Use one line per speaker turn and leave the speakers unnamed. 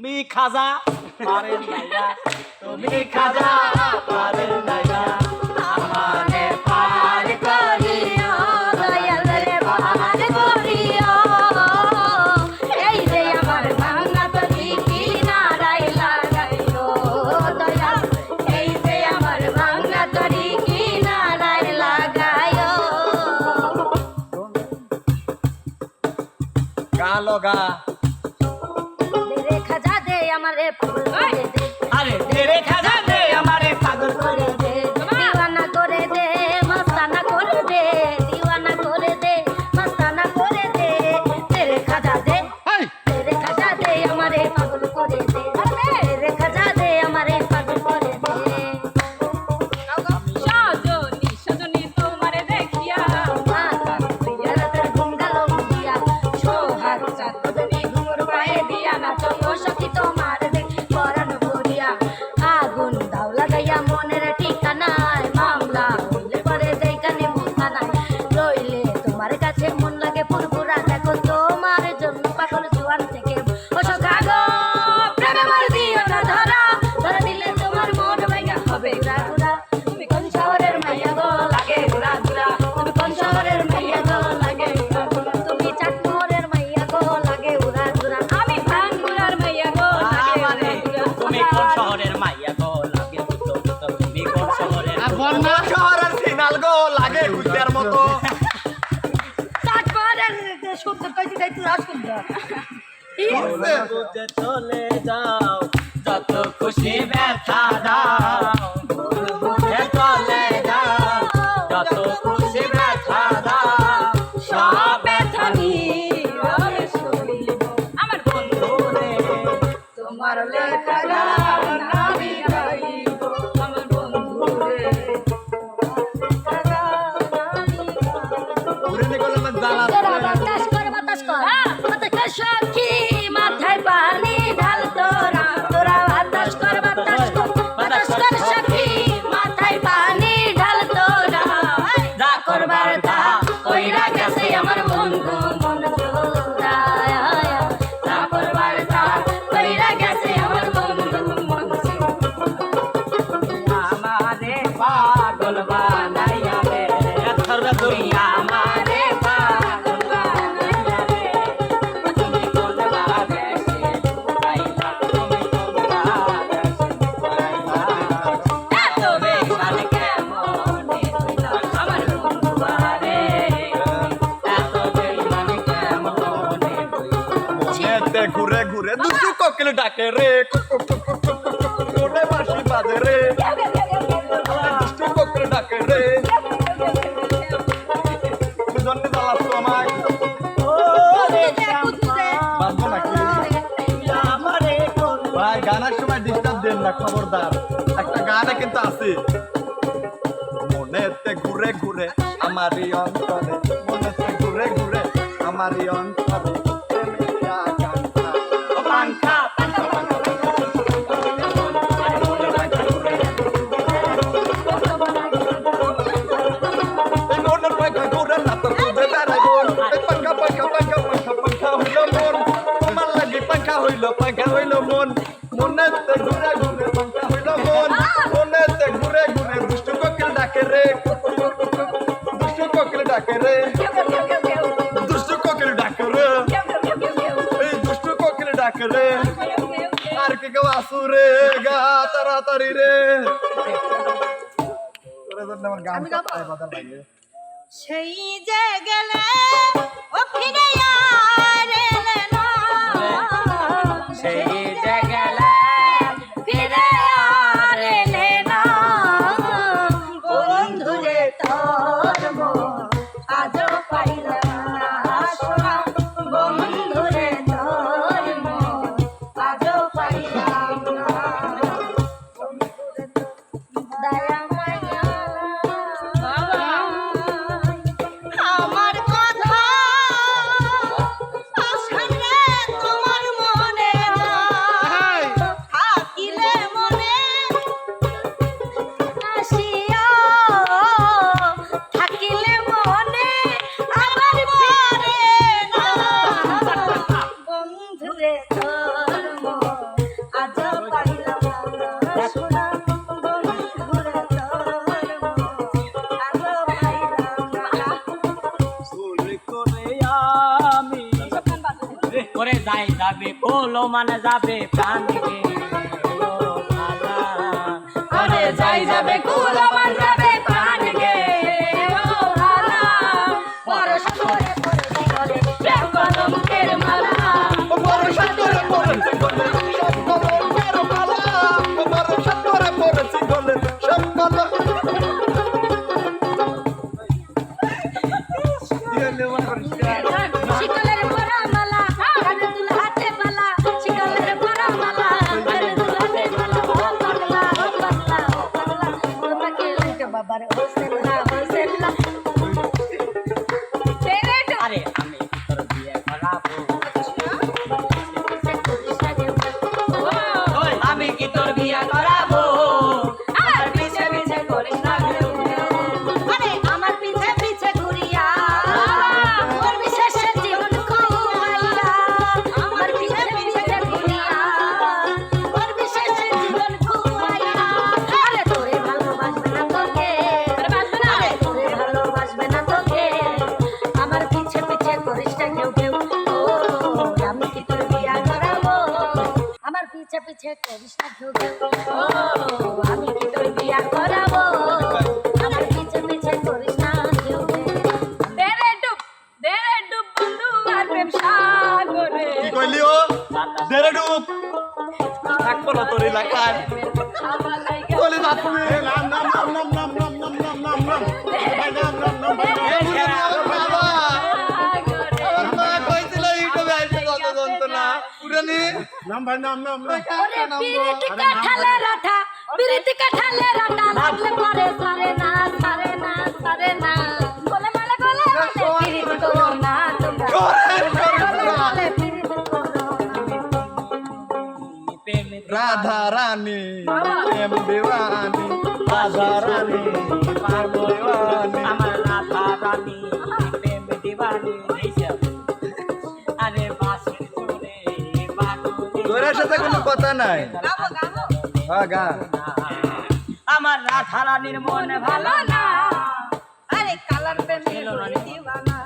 তুমি খাজা পারেন তুমি খাজা পারেন নাইয়া আমারে আরে
বেরে my
God, চলে যাও যত খুশি ব্যথা দাও। বুঝে চলে যত খুশি ব্যথা দাও।
মানে ঘুরে ঘুরে দুটো কোকিল ডাকে রে। বাসি বাজে রে দুটো কোকিল ডাকে রে। না খবরদার, একটা গানে কিন্তু আছে। মনেতে ঘুরে ঘুরে, আমারই অন্তরে, মনেতে ঘুরে ঘুরে, আমারই অন্তরে। রে গা তাড়াতাড়ি রে।
সেই যে গেলে ও ফিরে আর
সেই
যাবে
কোলো মানে যাবে প্রাণ।
পিছে করিস না
ও আমি কি তোর বিয়া করাবো আমার পিছে পিছে করিস না কেউ কেউ
দেরে ডুব দেরে ডুব বন্ধু আর প্রেম সাগরে।
কি কইলি ও? দেরে ডুব। থাকব না তোর এলাকায়। নাম নাম নাম নাম পুরানি নাম ভাই নাম নাম নাম।
কাঠালে রাঠা পিরিতি কাঠালে রাঠা লাগলে পরে সারে না সারে না সারে না। বলে মালে বলে করো না পিরিতি করো
প্রেমে
রাধা রানী এম দিওয়ানি রাধা রানী পাগল দিওয়ানি সাথে কোনো কথা নাই। হ্যাঁ গা।
আমার রাধা রানীর মনে ভালো
ভালো না। আরে কালার প্রেমে দিওয়ানা